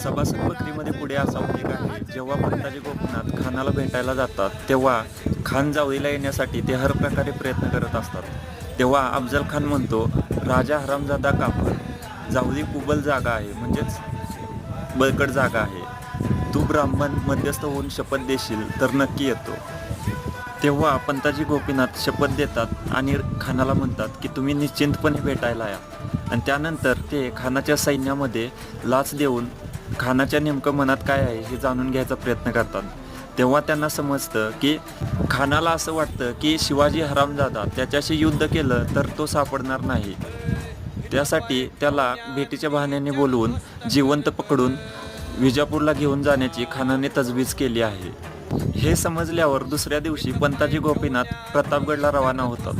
सभासद बकरीमध्ये पुढे असा उल्लेख आहे जेव्हा पंताजी गोपनाथ खानाला भेटायला जातात तेव्हा खान जावळीला येण्यासाठी ते हर प्रकारे प्रयत्न करत असतात. तेव्हा अफजल खान म्हणतो राजा हरामजादा काफर जावळी कुबल जागा आहे म्हणजेच बळकट जागा आहे. तू ब्राह्मण मध्यस्थ होऊन शपथ देशील तर नक्की येतो. तेव्हा पंताजी गोपीनाथ शपथ देतात आणि खानाला म्हणतात की तुम्ही निश्चिंतपणे भेटायला या. आणि त्यानंतर ते खानाच्या सैन्यामध्ये लाच देऊन खानाच्या नेमकं मनात काय आहे हे जाणून घ्यायचा प्रयत्न करतात. तेव्हा त्यांना समजतं की खानाला असं वाटतं की शिवाजी हरामजादा त्याच्याशी युद्ध केलं तर तो सापडणार नाही. त्यासाठी त्याला भेटीच्या बहाण्याने बोलवून जिवंत पकडून विजापूरला घेऊन जाण्याची खानाने तजवीज केली आहे. हे समजल्यावर दुसऱ्या दिवशी पंताजी गोपीनाथ प्रतापगडला रवाना होतात.